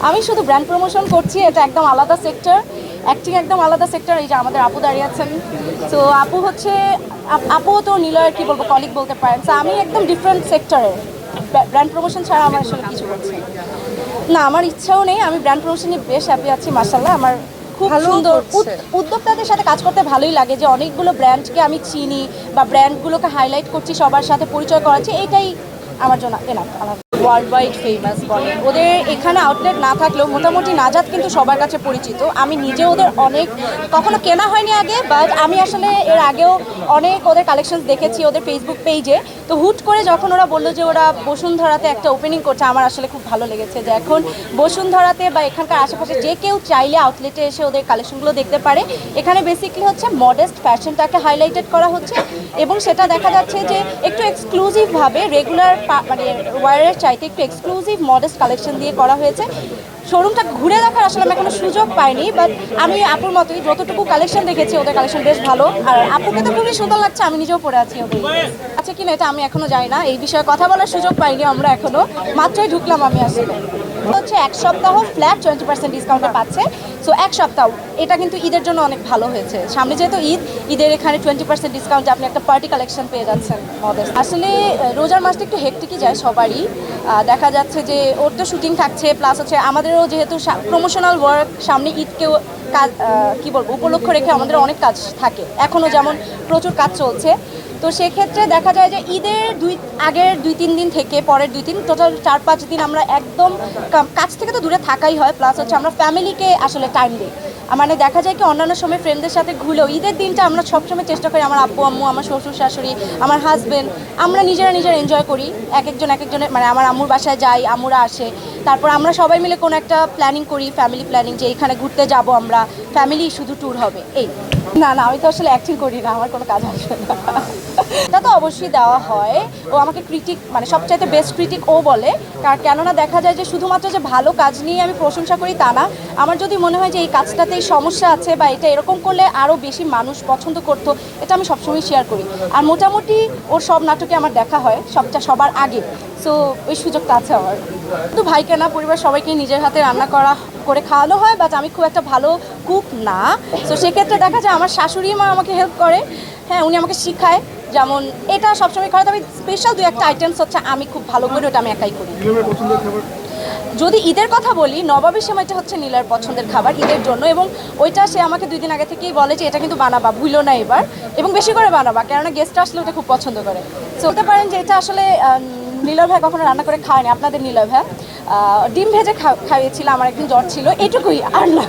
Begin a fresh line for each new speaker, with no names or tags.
আমি শুধু brand promotion করছি এটা একদম আলাদা সেক্টর অ্যাক্টিং একদম আলাদা সেক্টর এই যে আমাদের আপু দাঁড়িয়ে আছেন। তো আপু হচ্ছে আপ- তো নিলয়ের কি বলব কলিগ বলতে পারেন। তো আমি একদম ডিফারেন্ট সেক্টরের ব্র্যান্ড প্রমোশন ছাড়া আমার আসলে কিছু করছি না। আমার ইচ্ছাও নেই আমি ব্র্যান্ড প্রমোশন বেশ হ্যাপি আছি মার্শাল্লাহ আমার খুব সুন্দর উদ- উদ্যোক্তাদের সাথে কাজ করতে ভালোই লাগে যে অনেকগুলো ব্র্যান্ডকে আমি চিনি বা ব্র্যান্ডগুলোকে হাইলাইট করছি সবার সাথে পরিচয় করাচ্ছি এটাই আমার জন্য এনাফ ওয়ার্ল্ড ওয়াইড ফেমাস বলে। ওদের এখানে আউটলেট না থাকলেও মোটামুটি নাজাত কিন্তু সবার কাছে পরিচিত। আমি নিজে ওদের অনেক, কখনো কেনা হয়নি আগে বাট আমি আসলে এর আগেও অনেক ওদের কালেকশন দেখেছি ওদের ফেসবুক পেজে তো হুট করে যখন ওরা বলল যে ওরা বসুন্ধরাতে একটা ওপেনিং করছে, আমার আসলে খুব ভালো লেগেছে যে এখন বসুন্ধরাতে বা এখানকার আশেপাশে যে কেউ চাইলে আউটলেটে এসে ওদের কালেকশনগুলো দেখতে পারে। এখানে বেসিকলি হচ্ছে মডেস্ট ফ্যাশনটাকে হাইলাইটেড করা হচ্ছে এবং সেটা দেখা যাচ্ছে যে একটু এক্সক্লুসিভভাবে রেগুলার মানে ওয়ারের চাইতে একটু এক্সক্লুসিভ মডেস্ট কালেকশন দিয়ে করা হয়েছে। শোরুমটা ঘুরে দেখার আসলে আমি এখনও সুযোগ পাইনি বাট আমি আপুর মতোই যতটুকু কালেকশন দেখেছি, ওদের কালেকশন বেশ ভালো। আর আপুকে তো খুবই সুন্দর লাগছে, আমি নিজেও পরে আছি ওদের। আচ্ছা কিনা এটা আমি এখনও যাই না, এই বিষয়ে কথা বলার সুযোগ পাইনি আমরা এখনও। মাত্রই ঢুকলাম আমি আসলে। হচ্ছে এক সপ্তাহ ফ্ল্যাট টোয়েন্টি পার্সেন্ট ডিসকাউন্টে পাচ্ছে। সো এক সপ্তাহ, এটা কিন্তু ঈদের জন্য অনেক ভালো হয়েছে। সামনে যেহেতু ঈদ, ঈদের এখানে টোয়েন্টি পার্সেন্ট ডিসকাউন্ট আপনি একটা পার্টি কালেকশন পেয়ে যাচ্ছেন আসলে রোজার মাসটা একটু হেকটিকই যায় সবারই। দেখা যাচ্ছে যে, ওর তো শুটিং থাকছে প্লাস হচ্ছে আমাদেরও যেহেতু প্রমোশনাল ওয়ার্ক সামনে ঈদকেও কাজ কি বলব, উপলক্ষ রেখে আমাদের অনেক কাজ থাকে। এখনও যেমন প্রচুর কাজ চলছে তো সেক্ষেত্রে দেখা যায় যে ঈদের দুই, আগের দুই, তিন দিন থেকে পরের দুই তিন টোটাল চার, পাঁচ দিন আমরা একদম কাছ থেকে তো দূরে থাকাই হয় প্লাস হচ্ছে আমরা ফ্যামিলিকে আসলে টাইম দিই। মানে দেখা যায় কি অন্যান্য সময় ফ্রেন্ডদের সাথে ঘুরেও ঈদের দিনটা আমরা সবসময় চেষ্টা করি আমার আব্বু, আম্মু, আমার শ্বশুর, শাশুড়ি, আমার হাজব্যান্ড আমরা নিজেরা নিজেরা এনজয় করি। এক একজন, এক একজনের মানে আমার আম্মুর বাসায় যাই, আম্মুরা আসে। তারপর আমরা সবাই মিলে কোনো একটা প্ল্যানিং করি ফ্যামিলি প্ল্যানিং যে এখানে ঘুরতে যাব আমরা। ফ্যামিলি শুধু ট্যুর হবে, এই। না না, আমি তো আসলে অ্যাক্টিং করি না, আমার কোনো কাজ আসবে না। তা তো অবশ্যই দেওয়া হয়। ও আমাকে ক্রিটিক মানে সবচাইতে বেস্ট ক্রিটিক ও বলে। কারণ কেননা দেখা যায় যে শুধুমাত্র যে ভালো কাজ নিয়ে আমি প্রশংসা করি তা না, আমার যদি মনে হয় যে এই কাজটাতে এই সমস্যা আছে বা এটা এরকম করলে আরও বেশি মানুষ পছন্দ করতো, এটা আমি সবসময় শেয়ার করি। আর মোটামুটি ওর সব নাটকে আমার দেখা হয়, সবটা সবার আগে। সো ওই সুযোগটা আছে আমার। শুধু ভাইকে না, পরিবার সবাইকে নিজের হাতে রান্না করা, করে খাওয়ানো হয় বাট আমি খুব একটা ভালো কুক না। তো সেক্ষেত্রে দেখা যায় আমার শাশুড়ি মা আমাকে হেল্প করে। হ্যাঁ উনি আমাকে শিখায়। যেমন এটা সবসময় খাওয়া তবে স্পেশাল দু একটা আইটেমস হচ্ছে আমি খুব ভালো করি ওটা আমি একাই করি। যদি ঈদের কথা বলি নবাবের সময়টা হচ্ছে নীলার পছন্দের খাবার ঈদের জন্য এবং ওইটা সে আমাকে দুই দিন আগে থেকেই বলে যে এটা কিন্তু বানাবা ভুলো না এবার। এবং বেশি করে বানাবা কেননা গেস্ট আসলে ওটা খুব পছন্দ করে। তো বলতে পারেন যে এটা আসলে নীলয় ভাই কখনো রান্না করে খায়নি আপনাদের নীলয় ভাই। ডিম ভেজে খাইয়েছিল আমার একদিন জ্বর ছিল এটুকুই আর না।